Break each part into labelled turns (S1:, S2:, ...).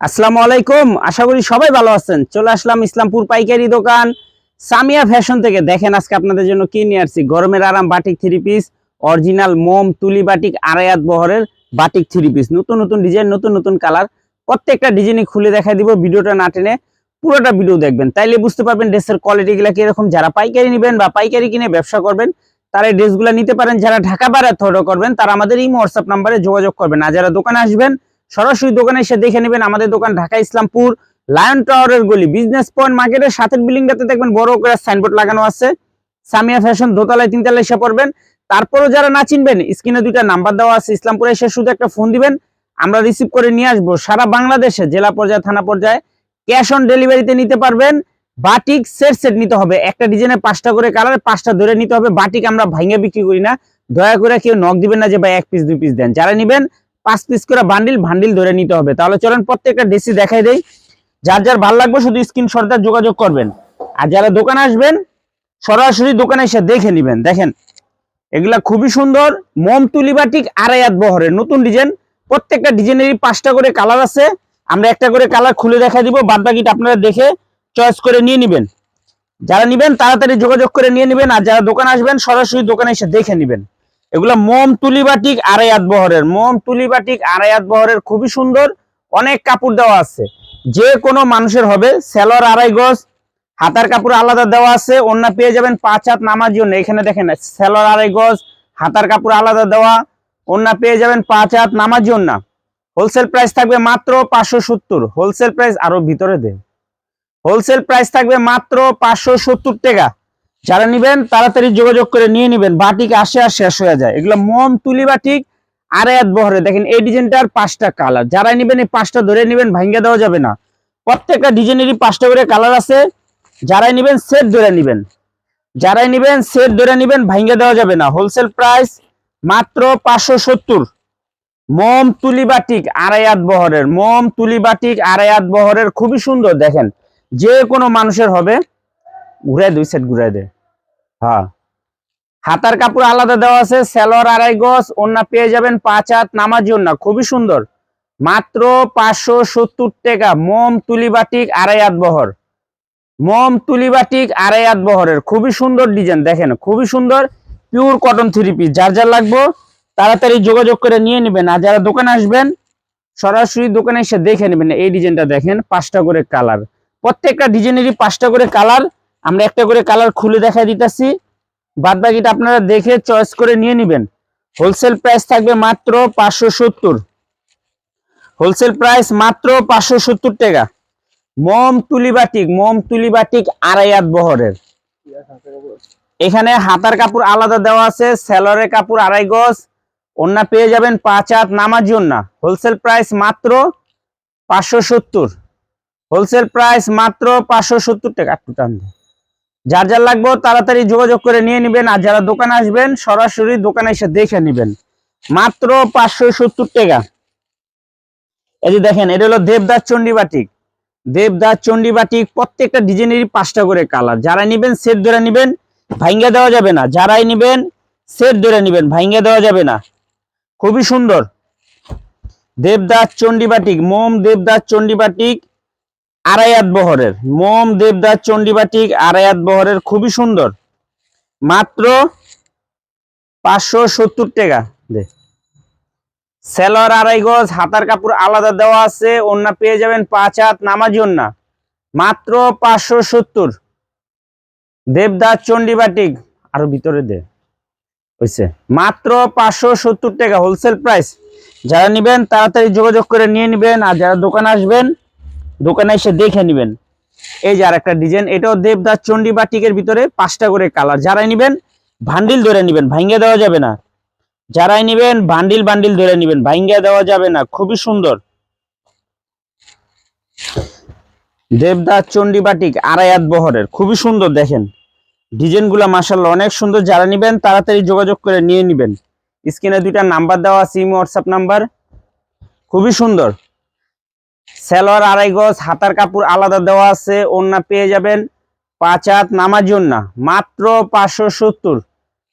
S1: আসসালামু আলাইকুম। আশা করি সবাই ভালো আছেন। চলে আসলাম ইসলামপুর পাইকারি দোকান। সামিয়া ফ্যাশন থেকে দেখেন আজকে আপনাদের জন্য কি নিয়ে আসছি। গরমের আরাম বাটিক থ্রি পিস অরিজিনাল মোম, তুলি বাটিক আড়াইয়াত বহরের বাটিক থ্রি পিস নতুন নতুন ডিজাইন নতুন নতুন কালার প্রত্যেকটা ডিজাইনই খুলে দেখাই দিব, ভিডিওটা না টেনে পুরোটা ভিডিও দেখবেন। তাইলে বুঝতে পারবেন ড্রেসের কোয়ালিটিগুলো কীরকম। যারা পাইকারি নেবেন বা পাইকারি কিনে ব্যবসা করবেন, তারা এই ড্রেসগুলো নিতে পারেন। যারা ঢাকা বাইরে অর্ডার করবেন, তারা আমাদের এই হোয়াটসঅ্যাপ নাম্বারে যোগাযোগ করবেন। আর যারা দোকানে আসবেন সরাসরি দোকানে এসে দেখে নেবেন আমাদের দোকান ঢাকা ইসলামপুর লায়ন টাওয়ারের গলি। বিজনেস পয়েন্ট মার্কেটের সাথের বিল্ডিংটাতে দেখবেন বড় করে সাইনবোর্ড লাগানো আছে। সামিয়া ফ্যাশন দোতলায় তিনতলায় এসে পড়বেন। তারপরও যারা না চিনবেন, স্ক্রিনে দুইটা নাম্বার দেওয়া আছে। ইসলামপুরে এসে শুধু একটা ফোন দিবেন। আমরা রিসিভ করে নিয়ে আসব। সারা বাংলাদেশে, জেলা পর্যায়ে, থানা পর্যায়ে ক্যাশ অন ডেলিভারিতে নিতে পারবেন। বাটিক সেট সেট নিতে হবে। একটা ডিজাইনের পাঁচটা করে কালার পাঁচটা ধরে নিতে হবে। বাটিক আমরা ভাঙে বিক্রি করি না। দয়া করে কেউ নক দিবেন না যে ভাই এক পিস দুই পিস দেন। যারা নিবেন পাঁচ পিস করে বান্ডিল বান্ডিল ধরে নিতে হবে। তাহলে চলেন প্রত্যেকটা ডেসি দেখাই দেই। যার যার ভালো লাগবে শুধু স্ক্রিনশটটা যোগাযোগ করবেন। আর যারা দোকানে আসবেন, সরাসরি দোকানে এসে দেখে নেবেন। দেখেন, এগুলা খুবই সুন্দর। মোম তুলি বাটিক আড়াই হাত বহরের নতুন ডিজাইন। প্রত্যেকটা ডিজাইনেরই পাঁচটা করে কালার আছে। আমরা একটা করে কালার খুলে দেখা দিব। বাদ বাকিটা আপনারা দেখে চয়েস করে নিয়ে নেবেন। যারা নিবেন, তাড়াতাড়ি যোগাযোগ করে নিয়ে নেবেন। আর যারা দোকানে আসবেন, সরাসরি দোকানে এসে দেখে নেবেন। এগুলা মোম তুলি বাটিক আড়াই হাত বহরের। মোম তুলি বাটিক আড়াই হাত বহরের খুবই সুন্দর, অনেক কাপড় দেওয়া আছে। যে কোনো মানুষের হবে, সেলর আড়াই গজ, হাতার কাপড় আলাদা দেওয়া আছে অন্য পেয়ে যাবেন পাঁচ হাত নামার জন্য। এখানে দেখেন, সেলর আড়াই গজ, হাতার কাপড় আলাদা দেওয়া অন্য পেয়ে যাবেন পাঁচ হাত নামার জন্য। হোলসেল প্রাইস থাকবে মাত্র পাঁচশো সত্তর। হোলসেল প্রাইস আরও ভিতরে দেন। হোলসেল প্রাইস থাকবে মাত্র পাঁচশো সত্তর টাকা। যারা নিবেন, তাড়াতাড়ি যোগাযোগ করে নিয়ে নিবেন। বাটিক আসে আর শেষ হয়ে যায়। এগুলো মোম, তুলি বাটিক আড়াই হাত বহরে। দেখেন, এই ডিজাইনটার পাঁচটা কালার। যারা নিবেন, এই পাঁচটা ধরে নিবেন, ভাঙ্গে দেওয়া যাবে না। প্রত্যেকটা ডিজাইনেরই পাঁচটা করে কালার আছে। যারাই নিবেন সেট ধরে নিবেন। যারাই নিবেন সেট ধরে নিবেন, ভাঙ্গা দেওয়া যাবে না। হোলসেল প্রাইস মাত্র পাঁচশো সত্তর। মোম, তুলি বাটিক আড়াই হাত বহরের। মোম, তুলি বাটিক আড়াই হাত বহরের। খুবই সুন্দর, দেখেন। যে কোনো মানুষের হবে। ঘুরে দুই সেট ঘুরে দে। হ্যাঁ। হাতার কাপড় আলাদা দেওয়া আছে, সেলোয়ার আড়াই গজ অন্য পেয়ে যাবেন পাঁচ হাত নামার জন্য খুবই সুন্দর। মাত্র পাঁচশো সত্তর টাকা, মোম, তুলি বাটিক, আড়াই হাত বহর। মোম, তুলি বাটিক, আড়াই হাত বহরের, খুবই সুন্দর ডিজাইন, দেখেন, খুবই সুন্দর। পিওর কটন থ্রি পিস, যার যার লাগবো, তাড়াতাড়ি যোগাযোগ করে নিয়ে নেবেন। আর যারা দোকানে আসবেন, সরাসরি দোকানে এসে দেখে নেবেন। এই ডিজাইনটা দেখেন, পাঁচটা করে কালার। প্রত্যেকটা ডিজাইনেরই পাঁচটা করে কালার। আমরা একটা করে কালার খুলে দেখা দিতেছি। বাদ বাকিটা আপনারা দেখে চয়েস করে নিয়ে নেবেন। হোলসেল প্রাইস থাকবে মাত্র পাঁচশো সত্তর। হোলসেল প্রাইস মাত্র পাঁচশো সত্তর টাকা। মোম তুলি বাটিক, মোম তুলি বাটিক আড়াই হাত বহরের। এখানে হাতার কাপড় আলাদা দেওয়া আছে, সেলরের কাপড় আড়াই গজ। অন্য পেয়ে যাবেন পাঁচ হাত নামার জন্য হোলসেল প্রাইস মাত্র পাঁচশো সত্তর। হোলসেল প্রাইস মাত্র পাঁচশো সত্তর টাকা। একটু টান। যার যার লাগবে তাড়াতাড়ি যোগাযোগ করে নিয়ে নেবেন আর যারা দোকানে আসবেন, সরাসরি দোকানে এসে দেখে নেবেন। মাত্র পাঁচশো সত্তর টাকা। এই যে দেখেন, এটা হলো দেবদাস চণ্ডী বাটিক। দেবদাস চণ্ডী বাটিক প্রত্যেকটা ডিজাইনেরই পাঁচটা করে কালার। যারা নিবেন, সেট ধরে নিবেন ভাঙ্গা দেওয়া যাবে না। যারাই নিবেন, সেট ধরে নিবেন ভাইঙ্গা দেওয়া যাবে না। খুবই সুন্দর। দেবদাস চণ্ডী বাটিক, মোম দেবদাস চণ্ডী বাটিক। আড়াইয়াত বহরের। মোম দেবদাস চণ্ডীবাটিক আড়াইয়াত বহরের খুবই সুন্দর। মাত্র পাঁচশো সত্তর টাকা। দে। সেলর আড়াই গজ হাতার কাপড় আলাদা দেওয়া আছে। অন্য পেয়ে যাবেন পাঁচ হাত নামাজি অন্যা মাত্র পাঁচশো সত্তর। দেবদাস চণ্ডীবাটিক আরও ভিতরে দে। হয়েছে মাত্র পাঁচশো সত্তর টাকা। Wholesale price. যারা নিবেন, তাড়াতাড়ি যোগাযোগ করে নিয়ে নিবেন। আর যারা দোকানে আসবেন দোকানে এসে দেখে নেবেন। এই যে আর একটা ডিজাইন, এটাও দেবদাস চণ্ডী বাটিকের ভিতরে পাঁচটা করে কালার। যারাই নিবেন ভান্ডিল ধরে নিবেন ভাঙ্গে দেওয়া যাবে না। যারাই নিবেন, বান্ডিল বান্ডিল ধরে নিবেন ভাঙ্গে দেওয়া যাবে না। খুবই সুন্দর। দেবদাস চণ্ডী বাটিক আড়াই হাত বহরের। খুবই সুন্দর, দেখেন। ডিজাইনগুলা মাসাল্লাহ অনেক সুন্দর। যারা নিবেন, তাড়াতাড়ি যোগাযোগ করে নিয়ে নিবেন। স্ক্রিনে দুইটা নাম্বার দেওয়া সিম হোয়াটসঅ্যাপ নাম্বার। খুবই সুন্দর। সেলোয়ার, আড়াই গজ, হাতার কাপড় আলাদা দেওয়া আছে অন্য পেয়ে যাবেন পাঁচ হাত নামার জন্য মাত্র পাঁচশো সত্তর।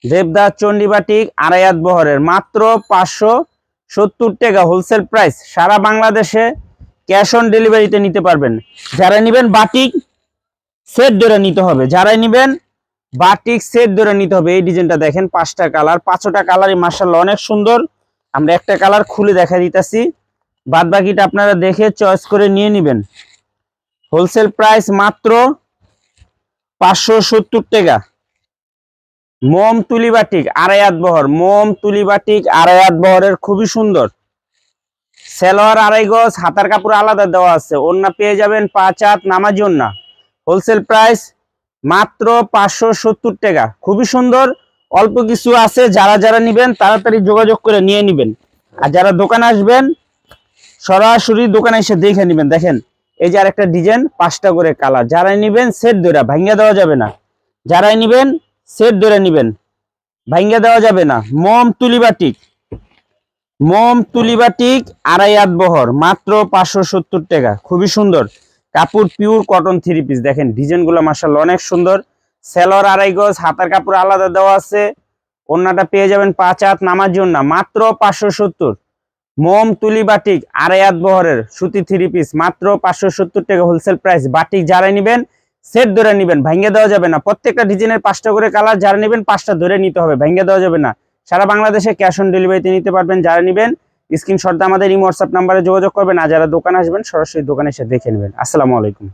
S1: দেবদাস চণ্ডীবাটিক আড়াই হাত বহরের, মাত্র পাঁচশো সত্তর টাকা হোলসেল প্রাইস সারা বাংলাদেশে ক্যাশ অন ডেলিভারিতে নিতে পারবেন। যারা নেবেন বাটিক সেট ধরে নিতে হবে। যারাই নেবেন বাটিক সেট ধরে নিতে হবে। এই ডিজাইনটা দেখেন, পাঁচটা কালার পাঁচটা কালারই মার্শাল অনেক সুন্দর। আমরা একটা কালার খুলে দেখা দিতেছি। বাদ বাকিটা আপনারা দেখে চয়েস করে নিয়ে নেবেন। হোলসেল প্রাইস মাত্র পাঁচশো সত্তর টাকা। মোম তুলি বাটিক আড়াই হাত বহর। মোম তুলি বাটিক আড়াই হাত বহরের খুবই সুন্দর। সেলোয়ার আড়াই গজ, হাতার কাপড় আলাদা দেওয়া আছে। ওন্না পেয়ে যাবেন পাঁচ হাত নামাজি ওন্না হোলসেল প্রাইস মাত্র পাঁচশো সত্তর টাকা। খুবই সুন্দর। অল্প কিছু আছে, যারা যারা নিবেন, তাড়াতাড়ি যোগাযোগ করে নিয়ে নিবেন। আর যারা দোকানে আসবেন সরাসরি দোকানে এসে দেখে নিবেন। দেখেন, এই যে আরেকটা ডিজাইন, পাঁচটা করে কালার। যারাই নিবেন, সেট ধরে ভাঙ্গা দেওয়া যাবে না। যারাই নিবেন, সেট ধরে নিবেন। ভাঙ্গা দেওয়া যাবে না। মোম তুলিবাটিক মোম তুলিবাটিক আড়াই হাত বহর, মাত্র পাঁচশো সত্তর টাকা। খুবই সুন্দর। কাপড় পিওর কটন থ্রি পিস দেখেন ডিজাইনগুলো মার্শাল অনেক সুন্দর। সেলর আড়াই গজ, হাতার কাপড় আলাদা দেওয়া আছে। অন্যটা পেয়ে যাবেন পাঁচ হাত, নামার জন্য। মাত্র পাঁচশো সত্তর। মোম, তুলি, বাটিক, আড়াই হাত বহরের সুতি থ্রি পিস মাত্র পাঁচশো সত্তর টাকা হোলসেল প্রাইস বাটিক যারা নেবেন সেট ধরে নেবেন, ভাঙ্গে দেওয়া যাবে না। প্রত্যেকটা ডিজাইনের পাঁচটা করে কালার যারা নেবেন, পাঁচটা ধরে নিতে হবে, ভাঙ্গে দেওয়া যাবে না। সারা বাংলাদেশে ক্যাশ অন ডেলিভারিতে নিতে পারবেন যারা নেবেন। স্ক্রিনশট আমাদের এই হোয়াটসঅ্যাপ নাম্বারে যোগাযোগ করবেন, আর যারা দোকানে আসবেন, সরাসরি দোকানে এসে দেখে নেবেন। আসসালামু আলাইকুম।